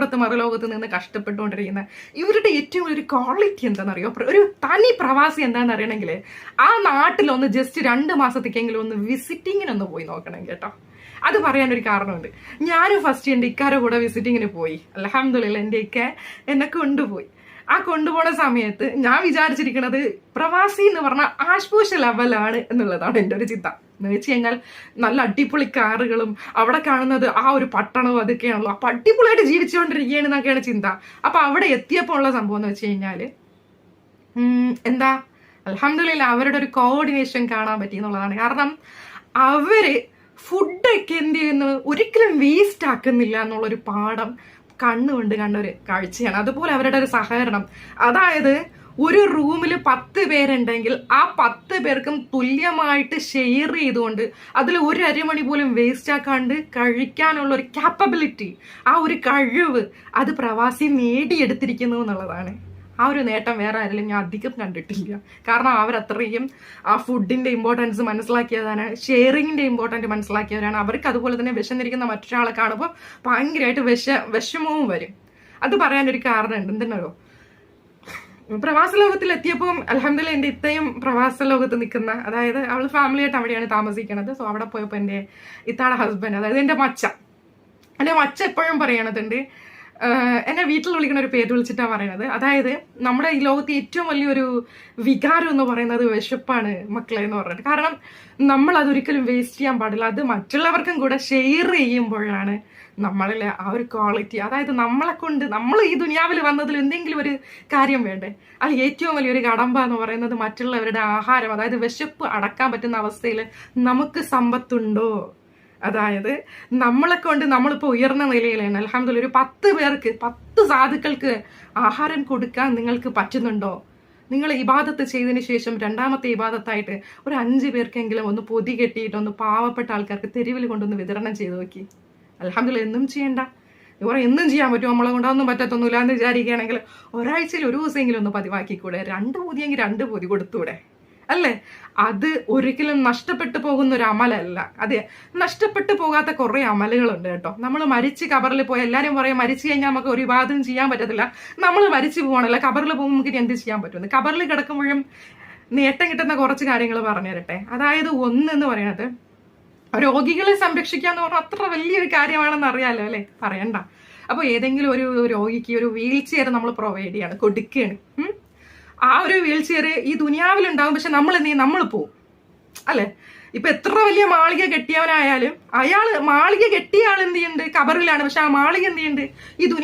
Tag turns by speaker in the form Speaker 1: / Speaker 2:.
Speaker 1: ഇപ്പുറത്ത് മറുലോകത്ത് നിന്ന് കഷ്ടപ്പെട്ടുകൊണ്ടിരിക്കുന്ന ഇവരുടെ ഏറ്റവും ഒരു ക്വാളിറ്റി എന്താണെന്നറിയോ? ഒരു തനി പ്രവാസി എന്താണെന്ന് അറിയണമെങ്കിൽ ആ നാട്ടിലൊന്ന് ജസ്റ്റ് രണ്ട് മാസത്തേക്കെങ്കിലും ഒന്ന് വിസിറ്റിങ്ങിനൊന്ന് പോയി നോക്കണം കേട്ടോ. അത് പറയാനൊരു കാരണമുണ്ട്. ഞാനും ഫസ്റ്റ് എന്റെ ഇക്കാരെ കൂടെ വിസിറ്റിങ്ങിന് പോയി. അലഹമില്ല എന്റെ ഇക്ക എന്നെ കൊണ്ടുപോയി. ആ കൊണ്ടുപോണ സമയത്ത് ഞാൻ വിചാരിച്ചിരിക്കുന്നത് പ്രവാസി എന്ന് പറഞ്ഞാൽ ആശ്പൂഷ ലെവലാണ് എന്നുള്ളതാണ് എന്റെ ഒരു ചിന്ത. എന്ന് വെച്ച് കഴിഞ്ഞാൽ നല്ല അടിപൊളി കാറുകളും അവിടെ കാണുന്നത് ആ ഒരു പട്ടണവും അതൊക്കെയാണല്ലോ. അപ്പൊ അടിപൊളിയായിട്ട് ജീവിച്ചുകൊണ്ടിരിക്കുകയാണ് എന്നൊക്കെയാണ് ചിന്ത. അപ്പൊ അവിടെ എത്തിയപ്പോൾ ഉള്ള സംഭവം എന്ന് വെച്ച് കഴിഞ്ഞാൽ എന്താ? അലഹമില്ല അവരുടെ ഒരു കോർഡിനേഷൻ കാണാൻ പറ്റി എന്നുള്ളതാണ്. കാരണം അവർ ഫുഡൊക്കെ എന്ത് ചെയ്യുന്നു? ഒരിക്കലും വേസ്റ്റ് ആക്കുന്നില്ല എന്നുള്ളൊരു പാഠം കണ്ണുകൊണ്ട് കണ്ട ഒരു കാഴ്ചയാണ്. അതുപോലെ അവരുടെ ഒരു സഹകരണം. അതായത് ഒരു റൂമിൽ പത്ത് പേരുണ്ടെങ്കിൽ ആ പത്ത് പേർക്കും തുല്യമായിട്ട് ഷെയർ ചെയ്തുകൊണ്ട് അതിൽ ഒരു അരമണി പോലും വേസ്റ്റ് ആക്കാണ്ട് കഴിക്കാനുള്ള ഒരു ക്യാപ്പബിലിറ്റി ആ ഒരു കഴിവ് അത് പ്രവാസി നേടിയെടുത്തിരിക്കുന്നു എന്നുള്ളതാണ്. ആ ഒരു നേട്ടം വേറെ ആരെങ്കിലും ഞാൻ അധികം കണ്ടിട്ടില്ല. കാരണം അവരത്രയും ആ ഫുഡിന്റെ ഇമ്പോർട്ടൻസ് മനസ്സിലാക്കിയതാണ് ഷെയറിങ്ങിന്റെ ഇമ്പോർട്ടന്റ് മനസ്സിലാക്കിയവരാണ്. അവർക്ക് അതുപോലെ തന്നെ വിശന്നിരിക്കുന്ന മറ്റൊരാളെ കാണുമ്പോൾ ഭയങ്കരമായിട്ട് വിഷ വിഷമവും വരും. അത് പറയാനൊരു കാരണമുണ്ട്. എന്തെന്നോ പ്രവാസ ലോകത്തിൽ എത്തിയപ്പോൾ അലഹമില്ല എന്റെ ഇത്തയും പ്രവാസ ലോകത്ത് നിൽക്കുന്ന അതായത് അവൾ ഫാമിലിയായിട്ട് അവിടെയാണ് താമസിക്കുന്നത്. സോ അവിടെ പോയപ്പോൾ എന്റെ ഇത്താടെ ഹസ്ബൻഡ് അതായത് എന്റെ മച്ച. എന്റെ മച്ച എപ്പോഴും പറയണതുണ്ട് എന്നെ വീട്ടിൽ വിളിക്കുന്ന ഒരു പേര് വിളിച്ചിട്ടാണ് പറയുന്നത്. അതായത് നമ്മുടെ ഈ ലോകത്തെ ഏറ്റവും വലിയൊരു വികാരം എന്ന് പറയുന്നത് വിശപ്പാണ് മക്കളെ എന്ന് പറയുന്നത് കാരണം നമ്മൾ അതൊരിക്കലും വേസ്റ്റ് ചെയ്യാൻ പാടില്ല. അത് മറ്റുള്ളവർക്കും കൂടെ ഷെയർ ചെയ്യുമ്പോഴാണ് നമ്മളിലെ ആ ഒരു ക്വാളിറ്റി അതായത് നമ്മളെ കൊണ്ട് നമ്മൾ ഈ ദുനിയാവിൽ വന്നതിൽ എന്തെങ്കിലും ഒരു കാര്യം വേണ്ടേ? അത് ഏറ്റവും വലിയൊരു കടമ്പ എന്ന് പറയുന്നത് മറ്റുള്ളവരുടെ ആഹാരം അതായത് വിശപ്പ് അടക്കാൻ പറ്റുന്ന അവസ്ഥയിൽ നമുക്ക് സമ്പത്തുണ്ടോ? അതായത് നമ്മളെ കൊണ്ട് നമ്മളിപ്പോൾ ഉയർന്ന നിലയിലാണ്. അലഹമ്മദ് ഒരു പത്ത് പേർക്ക് പത്ത് സാധുക്കൾക്ക് ആഹാരം കൊടുക്കാൻ നിങ്ങൾക്ക് പറ്റുന്നുണ്ടോ? നിങ്ങൾ ഇബാദത്ത് ചെയ്തതിന് ശേഷം രണ്ടാമത്തെ ഇബാദത്തായിട്ട് ഒരു അഞ്ച് പേർക്കെങ്കിലും ഒന്ന് പൊതി കെട്ടിയിട്ട് ഒന്ന് പാവപ്പെട്ട ആൾക്കാർക്ക് തെരുവിൽ കൊണ്ടൊന്ന് വിതരണം ചെയ്ത് നോക്കി. അലഹമ്മദില്ല എന്നും ചെയ്യണ്ട. ഇവരെ എന്നും ചെയ്യാൻ പറ്റും നമ്മളെ കൊണ്ടൊന്നും പറ്റത്തൊന്നുമില്ല എന്ന് വിചാരിക്കുകയാണെങ്കിൽ ഒരാഴ്ചയിൽ ഒരു ദിവസമെങ്കിലും ഒന്ന് പതിവാക്കിക്കൂടെ? രണ്ട് പൊതിയെങ്കിൽ രണ്ട് പൊതി കൊടുത്തൂടെ? അല്ലേ? അത് ഒരിക്കലും നഷ്ടപ്പെട്ടു പോകുന്ന ഒരു അമലല്ല. അതെ നഷ്ടപ്പെട്ടു പോകാത്ത കുറേ അമലുകളുണ്ട് കേട്ടോ. നമ്മൾ മരിച്ച് കബറിൽ പോയി എല്ലാവരും പറയും മരിച്ചു കഴിഞ്ഞാൽ നമുക്ക് ഒരു വിവാദം ചെയ്യാൻ പറ്റത്തില്ല. നമ്മൾ മരിച്ചു പോകണല്ലോ കബറിൽ പോകുമ്പോൾ നമുക്ക് എന്ത് ചെയ്യാൻ പറ്റും? കബറിൽ കിടക്കുമ്പോഴും നേട്ടം കിട്ടുന്ന കുറച്ച് കാര്യങ്ങൾ പറഞ്ഞു തരട്ടെ അതായത് ഒന്ന് എന്ന് പറയുന്നത് രോഗികളെ സംരക്ഷിക്കുക എന്ന് പറഞ്ഞാൽ അത്ര വലിയൊരു കാര്യമാണെന്ന് അറിയാലോ അല്ലേ? പറയണ്ട. അപ്പോൾ ഏതെങ്കിലും ഒരു രോഗിക്ക് ഒരു വീൽ ചെയർ നമ്മൾ പ്രൊവൈഡ് ചെയ്യാണ് കൊടുക്കുകയാണ്. ആ ഒരു വീൽ ചെയർ ഈ ദുനിയാവിലുണ്ടാവും പക്ഷെ നമ്മൾ എന്ത് ചെയ്യും? നമ്മൾ പോവും. അല്ലെ? ഇപ്പൊ എത്ര വലിയ മാളിക കെട്ടിയവനായാലും അയാൾ മാളിക കെട്ടിയ ആൾ എന്ത് ചെയ്യുന്നുണ്ട്? കബറിലാണ്. പക്ഷെ ആ മാളിക എന്ത് ചെയ്യുന്നുണ്ട്? ഈ ദുനിയ